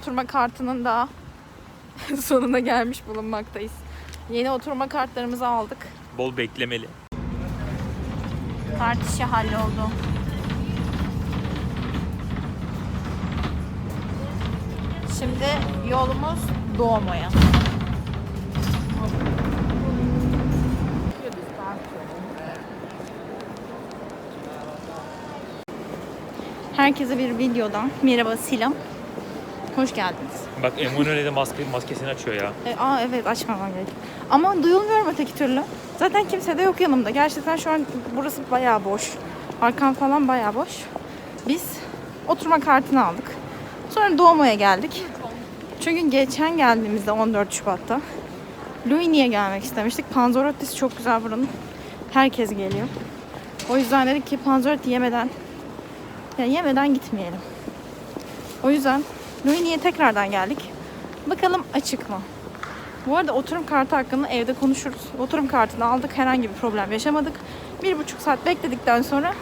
oturma kartının da sonuna gelmiş bulunmaktayız. Yeni oturma kartlarımızı aldık. Bol beklemeli. Kart işi halloldu. Şimdi yolumuz Doğma'ya. Herkese bir videodan merhaba Silam. Hoş geldiniz. Bak Emanuele de maske, maskesini açıyor ya. E, aa evet açmamam gerek. Ama duyulmuyorum öteki türlü. Zaten kimse de yok yanımda. Gerçekten şu an burası bayağı boş. Arkam falan bayağı boş. Biz oturma kartını aldık. Sonra Duomo'ya geldik. Çünkü geçen geldiğimizde 14 Şubat'ta Luini'ye gelmek istemiştik. Panzerotti'si çok güzel buranın. Herkes geliyor. O yüzden dedik ki Panzerotti yemeden yani yemeden gitmeyelim. O yüzden Luini'ye tekrardan geldik. Bakalım açık mı? Bu arada oturum kartı hakkında evde konuşuruz. Oturum kartını aldık. Herhangi bir problem yaşamadık. Bir buçuk saat bekledikten sonra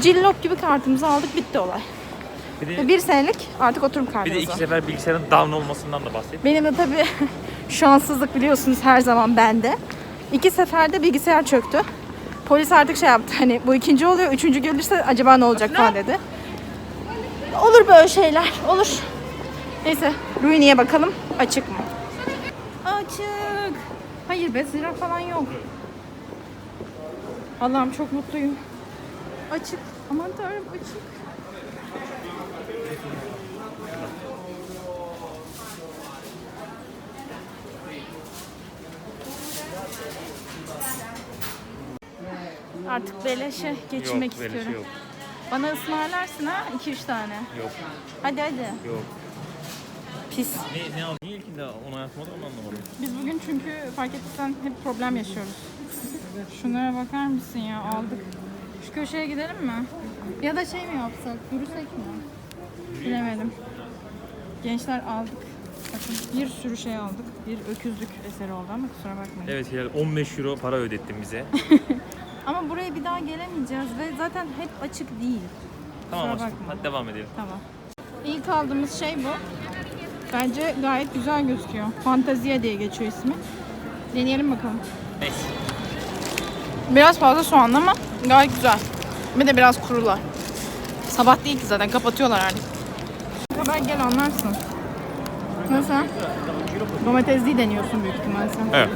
cillop gibi kartımızı aldık. Bitti olay. Bir Ve de, bir senelik artık oturum bir kartımız de iki var. sefer bilgisayarın down olmasından da bahset. Benim de tabii şanssızlık biliyorsunuz her zaman bende. İki seferde bilgisayar çöktü. Polis artık şey yaptı hani bu ikinci oluyor, üçüncü gelirse acaba ne olacak falan dedi. Olur böyle şeyler, olur. Neyse, Ruini'ye bakalım açık mı? Açık. Hayır be zira falan yok. Allah'ım çok mutluyum. Açık. Aman tanrım açık. Artık beleşe geçmek yok, böyle istiyorum. yok. Bana ısmarlarsın ha 2-3 tane. Yok, Hadi hadi. yok. Pis. Ne, ne aldın? Niye ilkinde onu yapmadın onu anlamadım. Biz bugün çünkü fark ettiysen hep problem yaşıyoruz. Şunlara bakar mısın ya aldık. Şu köşeye gidelim mi? Ya da şey mi yapsak? Yürüsek mi? Bilemedim. Gençler aldık. Bakın bir sürü şey aldık. Bir öküzlük eseri oldu ama kusura bakmayın. Evet Hilal 15 euro para ödettin bize. Ama buraya bir daha gelemeyeceğiz ve zaten hep açık değil. tamam Kusura aşkım bakma. hadi devam edelim. Tamam. İlk aldığımız şey bu. Bence gayet güzel gözüküyor. Fantazia diye geçiyor ismi. Deneyelim bakalım. Neyse. Biraz fazla soğanlı ama gayet güzel. Bir de biraz kurular. Sabah değil ki zaten kapatıyorlar artık. Haber gel anlarsın. Nasıl? Domatesli deniyorsun büyük ihtimalle sen. Evet.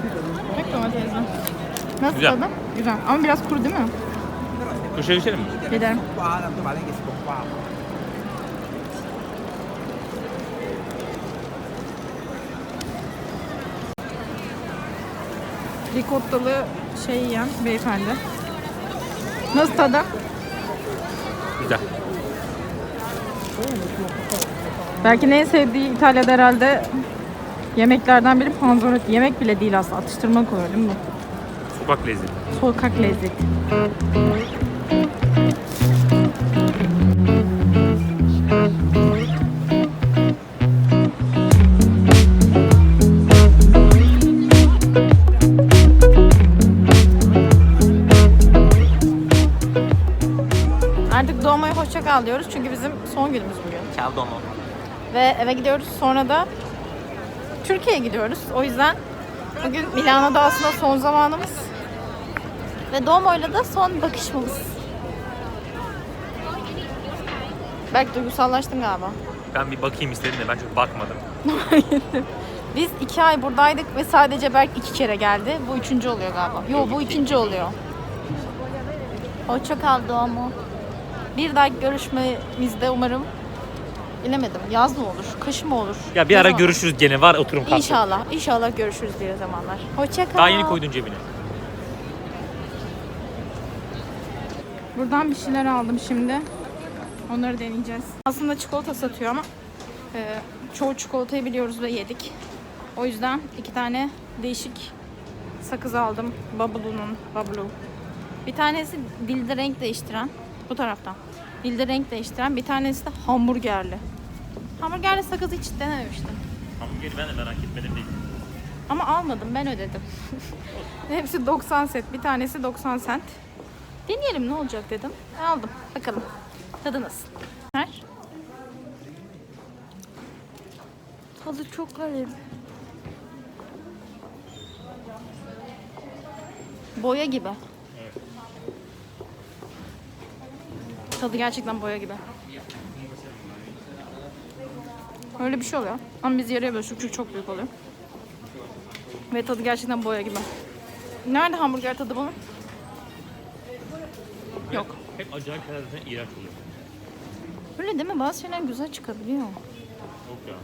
Pek domatesli. Nasıl Güzel. tadı? Güzel. Ama biraz kuru değil mi? Köşeye geçelim mi? Gidelim. Rikottalı şey yiyen beyefendi. Nasıl tadı? Güzel. Belki en sevdiği İtalya'da herhalde yemeklerden biri panzerotti. Yemek bile değil aslında. Atıştırmalık oluyor değil mi? Sokak lezzeti. Sokak lezzeti. Artık doğmaya hoşça kal diyoruz çünkü bizim son günümüz bugün. Ciao domo. Ve eve gidiyoruz. Sonra da Türkiye'ye gidiyoruz. O yüzden bugün Milano'da aslında son zamanımız. Ve Domo'yla da son bakışmamız. Belki duygusallaştın galiba. Ben bir bakayım istedim de ben çok bakmadım. Biz iki ay buradaydık ve sadece Berk iki kere geldi. Bu üçüncü oluyor galiba. Yo bu ikinci oluyor. Hoşça kal Domo. Bir dahaki görüşmemizde umarım bilemedim. Yaz mı olur, kış mı olur? Ya bir ara zaman? görüşürüz gene var oturum kalsın. İnşallah. İnşallah görüşürüz diye zamanlar. Hoşça kal. Daha yeni koydun cebine. Buradan bir şeyler aldım şimdi. Onları deneyeceğiz. Aslında çikolata satıyor ama e, çoğu çikolatayı biliyoruz ve yedik. O yüzden iki tane değişik sakız aldım. Bubble'un, Bubble. Bir tanesi dilde renk değiştiren. Bu taraftan. Dilde renk değiştiren. Bir tanesi de hamburgerli. Hamburgerli sakız hiç denememiştim. Hamburgeri ben de merak etmedim değil. Ama almadım ben ödedim. Hepsi 90 set. Bir tanesi 90 cent. Deneyelim ne olacak dedim. Aldım. Bakalım. Tadı nasıl? Ver. Tadı çok garip. Boya gibi. Evet. Tadı gerçekten boya gibi. Öyle bir şey oluyor. Ama biz yarıya bölüştük çünkü çok büyük oluyor. Ve tadı gerçekten boya gibi. Nerede hamburger tadı bunun? Hep acayip şeyler zaten iğrenç oluyor. Öyle değil mi? Bazı şeyler güzel çıkabiliyor. Yok ya.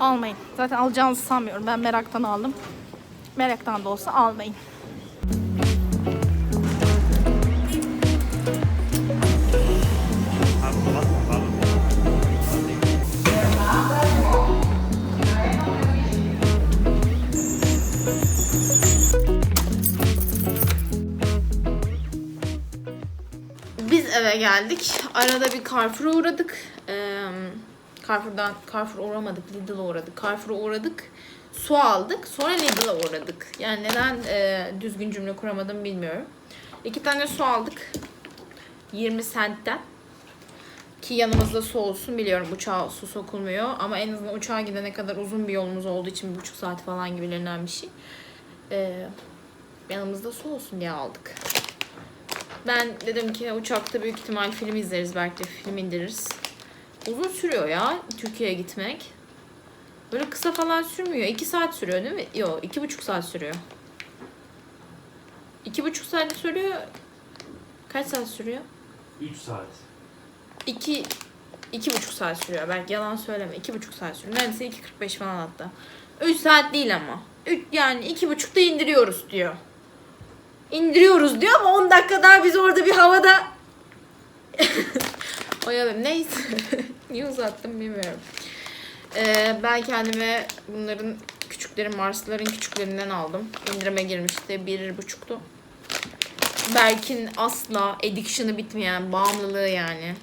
Almayın. Zaten alacağınızı sanmıyorum. Ben meraktan aldım. Meraktan da olsa almayın. Eve geldik. Arada bir Carrefour'a uğradık. Carrefour'dan Carrefour'a uğramadık. Lidl'a uğradık. Carrefour'a uğradık. Su aldık. Sonra Lidl'a uğradık. Yani neden düzgün cümle kuramadım bilmiyorum. İki tane su aldık. 20 centten. Ki yanımızda su olsun biliyorum uçağa su sokulmuyor. Ama en azından uçağa gidene kadar uzun bir yolumuz olduğu için bir buçuk saat falan gibilerinden bir şey. Ee, yanımızda su olsun diye aldık. Ben dedim ki uçakta büyük ihtimal film izleriz belki film indiririz. Uzun sürüyor ya Türkiye'ye gitmek. Böyle kısa falan sürmüyor. 2 saat sürüyor değil mi? Yok iki buçuk saat sürüyor. İki buçuk saat sürüyor. Kaç saat sürüyor? 3 saat. İki, iki buçuk saat sürüyor. Belki yalan söyleme. iki buçuk saat sürüyor. Neredeyse 2.45 falan hatta. 3 saat değil ama. Üç, yani iki buçukta indiriyoruz diyor. İndiriyoruz diyor ama 10 dakika daha biz orada bir havada Oyalayayım. Neyse. Niye uzattım bilmiyorum. Ee, ben kendime bunların küçükleri Marsların küçüklerinden aldım. İndirime girmişti. Bir buçuktu. Berk'in asla addiction'ı bitmeyen, bağımlılığı yani.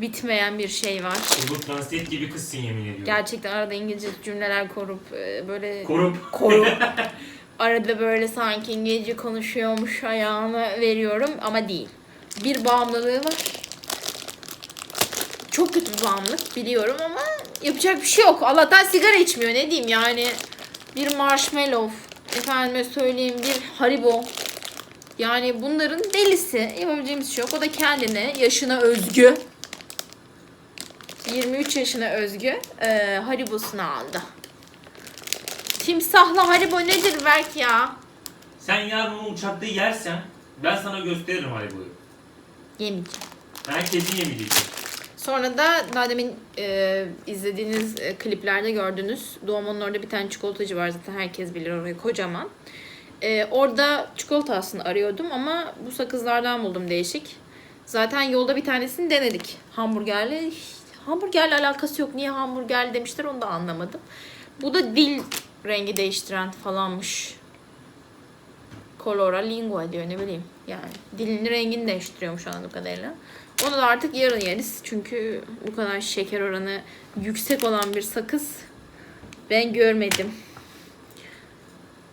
Bitmeyen bir şey var. Bu translate gibi kızsın yemin ediyorum. Gerçekten arada İngilizce cümleler korup e, böyle Korup. korup arada böyle sanki İngilizce konuşuyormuş ayağını veriyorum ama değil. Bir bağımlılığı var. Çok kötü bir bağımlılık biliyorum ama yapacak bir şey yok. Allah'tan sigara içmiyor ne diyeyim yani. Bir marshmallow, efendime söyleyeyim bir haribo. Yani bunların delisi. Yapabileceğimiz şey yok. O da kendine, yaşına özgü. 23 yaşına özgü e, haribosunu aldı. Timsahlı haribo nedir Berk ya? Sen yarın onu uçakta yersen ben sana gösteririm Haribo'yu. Yemeyeceğim. Ben kesin yemeyeceksin. Sonra da daha demin e, izlediğiniz e, kliplerde gördünüz. Doğumanın orada bir tane çikolatacı var zaten herkes bilir orayı kocaman. E, orada çikolata aslında arıyordum ama bu sakızlardan buldum değişik. Zaten yolda bir tanesini denedik. Hamburgerle. Hamburgerle alakası yok. Niye hamburgerli demişler onu da anlamadım. Bu da dil rengi değiştiren falanmış. Colora lingua diyor ne bileyim. Yani dilin rengini değiştiriyormuş anladığım kadarıyla. Onu da artık yarın yeriz. Çünkü bu kadar şeker oranı yüksek olan bir sakız ben görmedim.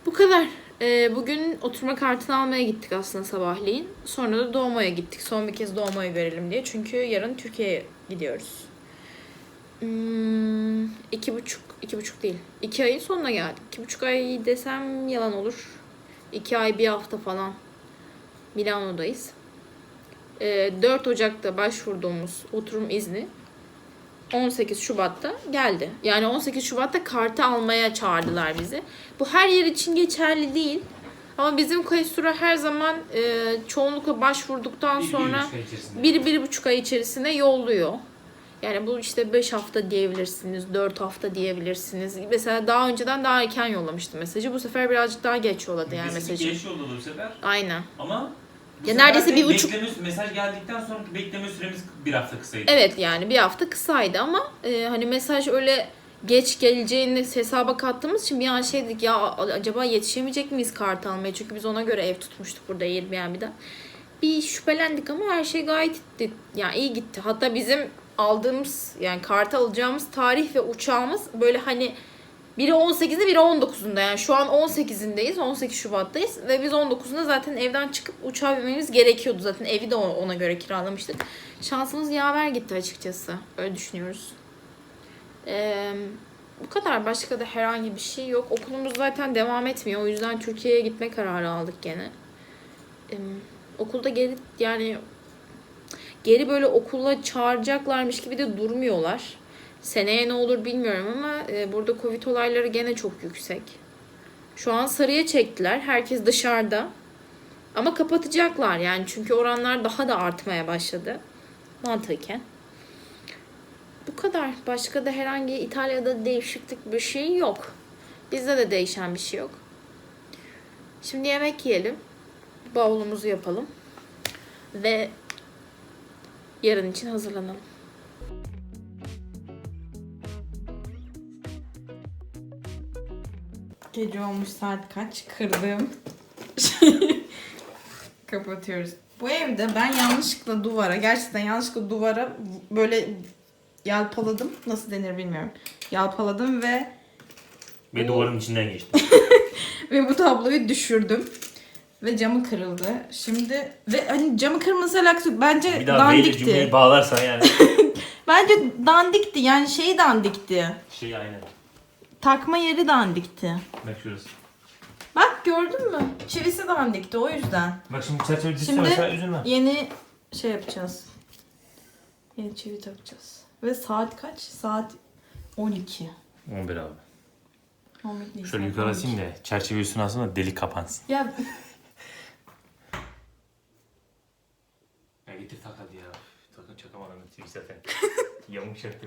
Bu kadar. Ee, bugün oturma kartını almaya gittik aslında sabahleyin. Sonra da doğmaya gittik. Son bir kez doğmayı görelim diye. Çünkü yarın Türkiye'ye gidiyoruz. Hmm, iki buçuk, iki buçuk değil. İki ayın sonuna geldik. İki buçuk ay desem yalan olur. İki ay bir hafta falan Milano'dayız. Ee, 4 Ocak'ta başvurduğumuz oturum izni 18 Şubat'ta geldi. Yani 18 Şubat'ta kartı almaya çağırdılar bizi. Bu her yer için geçerli değil. Ama bizim Questura her zaman e, çoğunlukla başvurduktan Bir- bir sonra içerisinde. bir, bir buçuk ay içerisinde yolluyor. Yani bu işte 5 hafta diyebilirsiniz, 4 hafta diyebilirsiniz. Mesela daha önceden daha erken yollamıştı mesajı. Bu sefer birazcık daha geç yolladı yani mesajı. Geç yolladı bu sefer. Aynen. Ama bu Ya neredeyse de bir buçuk- bekleme, mesaj geldikten sonraki bekleme süremiz bir hafta kısaydı. Evet yani bir hafta kısaydı ama e, hani mesaj öyle geç geleceğini hesaba kattığımız için bir an şey dedik ya acaba yetişemeyecek miyiz kart almaya? Çünkü biz ona göre ev tutmuştuk burada Airbnb'den. Bir şüphelendik ama her şey gayet gitti. Yani iyi gitti. Hatta bizim aldığımız yani kartı alacağımız tarih ve uçağımız böyle hani biri 18'inde biri 19'unda yani şu an 18'indeyiz 18 Şubat'tayız ve biz 19'unda zaten evden çıkıp uçağa binmemiz gerekiyordu zaten evi de ona göre kiralamıştık. Şansımız yaver gitti açıkçası öyle düşünüyoruz. Ee, bu kadar. Başka da herhangi bir şey yok. Okulumuz zaten devam etmiyor. O yüzden Türkiye'ye gitme kararı aldık gene. Ee, okulda geri yani geri böyle okula çağıracaklarmış gibi de durmuyorlar. Seneye ne olur bilmiyorum ama e, burada Covid olayları gene çok yüksek. Şu an sarıya çektiler. Herkes dışarıda. Ama kapatacaklar yani çünkü oranlar daha da artmaya başladı. Mantıken. Bu kadar. Başka da herhangi İtalya'da değişiklik bir şey yok. Bizde de değişen bir şey yok. Şimdi yemek yiyelim. Bavulumuzu yapalım. Ve yarın için hazırlanalım. Gece olmuş saat kaç? Kırdım. Kapatıyoruz. Bu evde ben yanlışlıkla duvara, gerçekten yanlışlıkla duvara böyle yalpaladım. Nasıl denir bilmiyorum. Yalpaladım ve Ve duvarın içinden geçti. ve bu tabloyu düşürdüm. Ve camı kırıldı. Şimdi ve hani camı kırması alakası yok. Bence Bir daha ile dandikti. cümleyi bağlarsan yani. Bence dandikti. Yani şey dandikti. Şey aynen. Takma yeri dandikti. Bak şurası. Bak gördün mü? Çivisi dandikti o yüzden. Bak şimdi çerçeve dizse Şimdi mesela üzülme. yeni şey yapacağız. Yeni çivi takacağız. Ve saat kaç? Saat 12. 11 abi. 11 değil, Şöyle saat yukarı 12. asayım da çerçeve üstüne alsın da delik kapansın. Ya getir tak hadi ya. Takın TV zaten. Yamuk çaktı.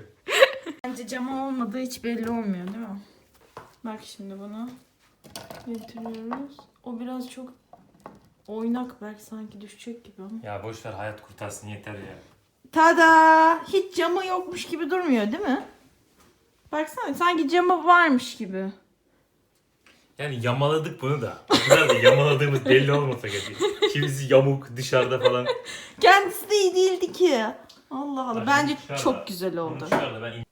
bence cama olmadığı hiç belli olmuyor değil mi? Bak şimdi bunu getiriyoruz. O biraz çok oynak belki sanki düşecek gibi ama. Ya boş ver hayat kurtarsın yeter ya. Tada! Hiç camı yokmuş gibi durmuyor değil mi? Baksana sanki camı varmış gibi. Yani yamaladık bunu da. Kadar da yamaladığımız belli olmasa gerek. Kimisi yamuk dışarıda falan. Kendisi de iyi değildi ki. Allah Allah. Bence çok güzel Bunu oldu. dışarıda ben